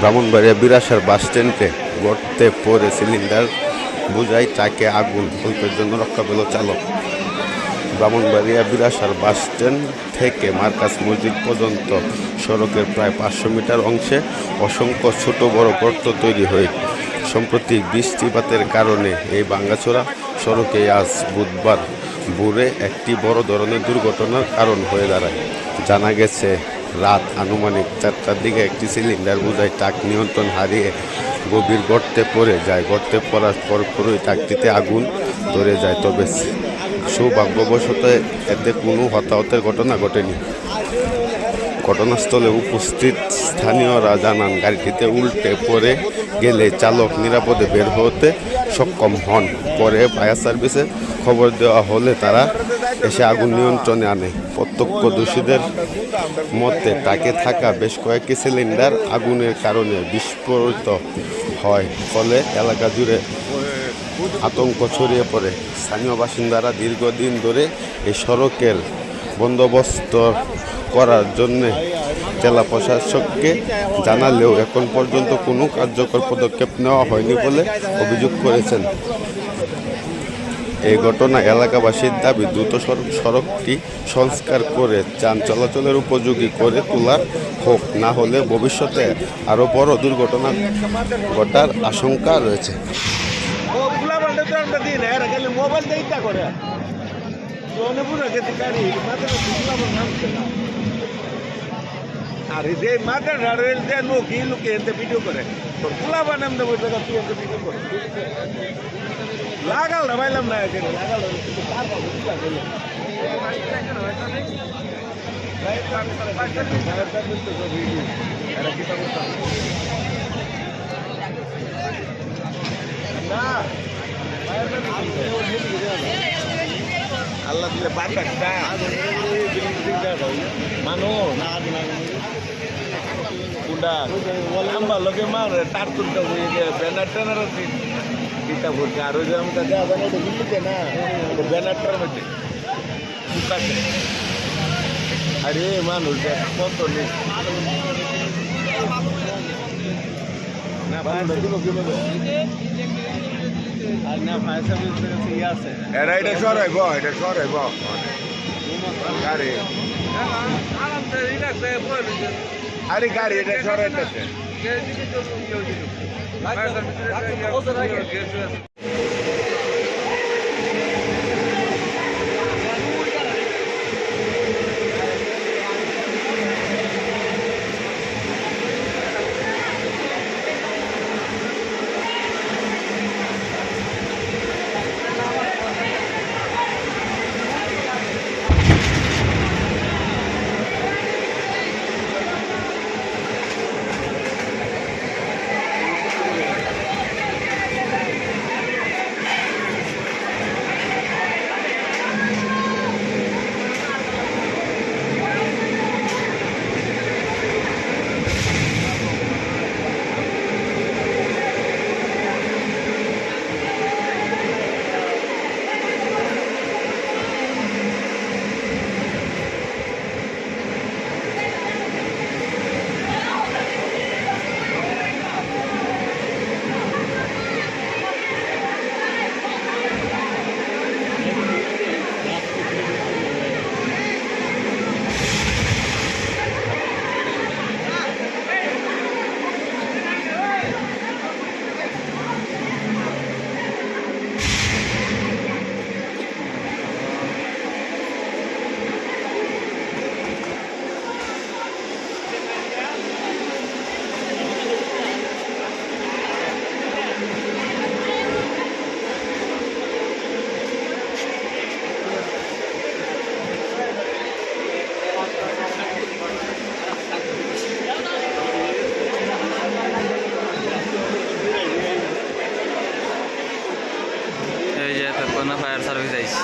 ব্রাহ্মণবাড়িয়া বিরাসার বাস স্ট্যান্ডে গর্তে পড়ে সিলিন্ডার বুঝাই টাকে আগুন অল্পের জন্য রক্ষা পেল চালক। ব্রাহ্মণবাড়িয়া বিরাসার বাস স্ট্যান্ড থেকে মার্কাস মসজিদ পর্যন্ত সড়কের প্রায় পাঁচশো মিটার অংশে অসংখ্য ছোট বড় গর্ত তৈরি হয়ে। সম্প্রতি বৃষ্টিপাতের কারণে এই ভাঙ্গাচোরা সড়কে আজ বুধবার ভোরে একটি বড় ধরনের দুর্ঘটনার কারণ হয়ে দাঁড়ায়। জানা গেছে রাত আনুমানিক চারটার দিকে একটি সিলিন্ডার বোঝাই ট্রাক নিয়ন্ত্রণ হারিয়ে গভীর গর্তে পড়ে যায়। গর্তে পড়ার পর পরপরই ট্রাকটিতে আগুন ধরে যায়। তবে সৌভাগ্যবশত এতে কোনো হতাহতের ঘটনা ঘটেনি। ঘটনাস্থলে উপস্থিত স্থানীয়রা জানান, গাড়িটিতে উল্টে পড়ে গেলে চালক নিরাপদে বের হতে সক্ষম হন। পরে ফায়ার সার্ভিসে খবর দেওয়া হলে তারা এসে আগুন নিয়ন্ত্রণে আনে। প্রত্যক্ষদর্শীদের মতে, তাকে থাকা বেশ কয়েকটি সিলিন্ডার আগুনের কারণে বিস্ফোরিত হয়, ফলে এলাকা জুড়ে আতঙ্ক ছড়িয়ে পড়ে। স্থানীয় বাসিন্দারা দীর্ঘদিন ধরে এই সড়কের বন্দোবস্ত করার জন্য জেলা প্রশাসককে জানালেও এখন পর্যন্ত কোনো কার্যকর পদক্ষেপ নেওয়া হয়নি বলে অভিযোগ করেছেন। এই ঘটনা এলাকাবাসীর দাবি, দ্রুত সড়কটি সংস্কার করে যান চলাচলের উপযোগী করে তোলার হোক, না হলে ভবিষ্যতে আরও বড় দুর্ঘটনা ঘটার আশঙ্কা রয়েছে। ভিডিও করে। তোর টাকা তুই ভিডিও করে। লাগাল না পাইলাম না লাগাল না? না আল্লাহ দিলে বাতাসটা মানো কুন্ডা লম্বা লোকে মার তার তুলতে ব্যানার ট্যানার দিতা বলছে আর ওই যে আমাকে দেওয়া মানে ওটা বুঝতে না ব্যানারটার মধ্যে আছে আরে মানুষ দেখ কত নেই এরা এটা সরাইব এটা সরাইব গাড়ি আরে গাড়ি এটা সরাইতেছে এই যে তারপর না ফায়ার সার্ভিস আইস